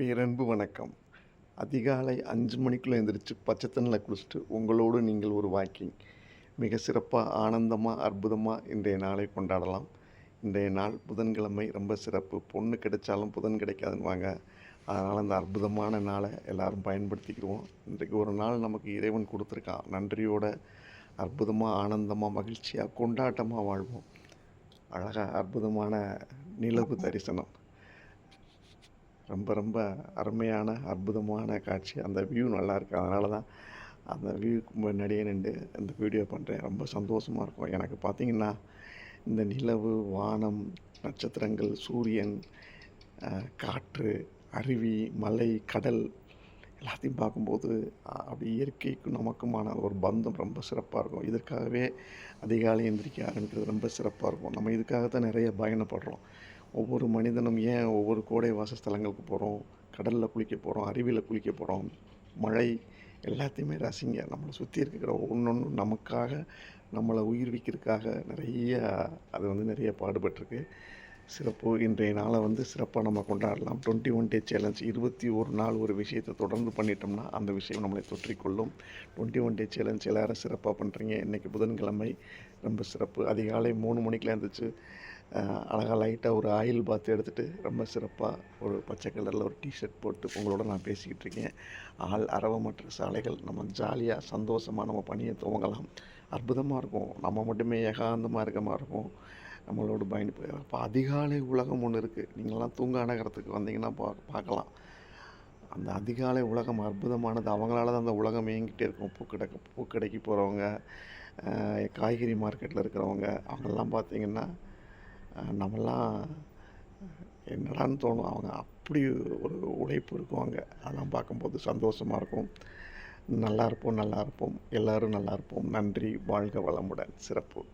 பேரன்பு வணக்கம். அதிகாலை அஞ்சு மணிக்குள்ளே எழுந்திரிச்சு பச்சை தண்ணியில் குளிச்சுட்டு உங்களோடு நீங்கள் ஒரு வாக்கிங். மிக சிறப்பாக ஆனந்தமாக அற்புதமாக இன்றைய நாளை கொண்டாடலாம். இன்றைய நாள் புதன்கிழமை ரொம்ப சிறப்பு. பொண்ணு கிடைச்சாலும் புதன் கிடைக்காதுன்னுவாங்க அதனால் அந்த அற்புதமான நாளை எல்லோரும் பயன்படுத்திக்கிடுவோம். இன்றைக்கு ஒரு நாள் நமக்கு இறைவன் கொடுத்துருக்கான் நன்றியோட அற்புதமாக ஆனந்தமாக மகிழ்ச்சியாக கொண்டாட்டமாக வாழ்வோம். அழகாக அற்புதமான நிலவு தரிசனம். ரொம்ப ரொம்ப அருமையான அற்புதமான காட்சி. அந்த வியூ நல்லாயிருக்கு அதனால தான் அந்த வியூக்கு முன்னாடியே நின்று இந்த வீடியோ பண்ணுறேன் ரொம்ப சந்தோஷமாக இருக்கும். எனக்கு பார்த்தீங்கன்னா இந்த நிலவு வானம் நட்சத்திரங்கள் சூரியன் காற்று அருவி மலை கடல் எல்லாத்தையும் பார்க்கும்போது அப்படி இயற்கைக்கும் நமக்குமான ஒரு பந்தம் ரொம்ப சிறப்பாக இருக்கும். இதற்காகவே அதிகாலை எந்திரிக்க ஆரம்பிக்கிறது ரொம்ப சிறப்பாக இருக்கும். நம்ம இதுக்காக தான் நிறைய பயணப்படுறோம். ஒவ்வொரு மனிதனும் ஏன் ஒவ்வொரு கோடை வாசஸ்தலங்களுக்கு போகிறோம் கடலில் குளிக்க போகிறோம் அருவியில் குளிக்க போகிறோம் மழை எல்லாத்தையுமே ரசிங்க. நம்மளை சுற்றி இருக்கிற ஒன்றொன்று நமக்காக நம்மளை உயிர்விக்கிறதுக்காக நிறைய அது வந்து நிறைய பாடுபட்டிருக்கு. சிறப்பு. இன்றைய நாளை வந்து சிறப்பாக நம்ம கொண்டாடலாம். Twenty one day challenge. இருபத்தி ஒரு நாள் ஒரு விஷயத்தை தொடர்ந்து பண்ணிட்டோம்னா அந்த விஷயம் நம்மளை தொற்றிக்கொள்ளும். Twenty one day challenge. எல்லாரும் சிறப்பாக பண்ணுறீங்க இன்றைக்கி புதன்கிழமை. ரொம்ப சிறப்பு. அதிகாலை மூணு மணிக்கெலாம் இருந்துச்சு அழகாக லைட்டாக ஒரு ஆயில் பாத் எடுத்துகிட்டு ரொம்ப சிறப்பாக ஒரு பச்சை கலரில் ஒரு டிஷர்ட் போட்டு உங்களோட நான் பேசிக்கிட்டு இருக்கேன். ஆள் அரவமற்ற சாலைகள் நம்ம ஜாலியாக சந்தோஷமாக நம்ம பணியை துவங்கலாம். அற்புதமாக இருக்கும். நம்ம மட்டுமே ஏகாந்தமாக இருக்க மாதிரி இருக்கும். நம்மளோட பயணிப்பு. அப்போ அதிகாலை உலகம் ஒன்று இருக்குது நீங்களாம் தூங்க அணகிறதுக்கு வந்தீங்கன்னா பா பார்க்கலாம். அந்த அதிகாலை உலகம் அற்புதமானது. அவங்களால தான் அந்த உலகம் இயங்கிட்டே இருக்கும். பூக்கடைக்கு பூக்கடைக்கு போகிறவங்க காய்கறி மார்க்கெட்டில் இருக்கிறவங்க அவங்கெல்லாம் பார்த்தீங்கன்னா நம்மலாம் என்னடான்னு தோணும். அவங்க அப்படி ஒரு உழைப்பு இருக்கும் அங்கே. அதெல்லாம் பார்க்கும்போது சந்தோஷமாக இருக்கும். நல்லா இருப்போம் நல்லா இருப்போம். எல்லோரும் நல்லா இருப்போம். நன்றி வாழ்க வளமுடன். சிறப்பு.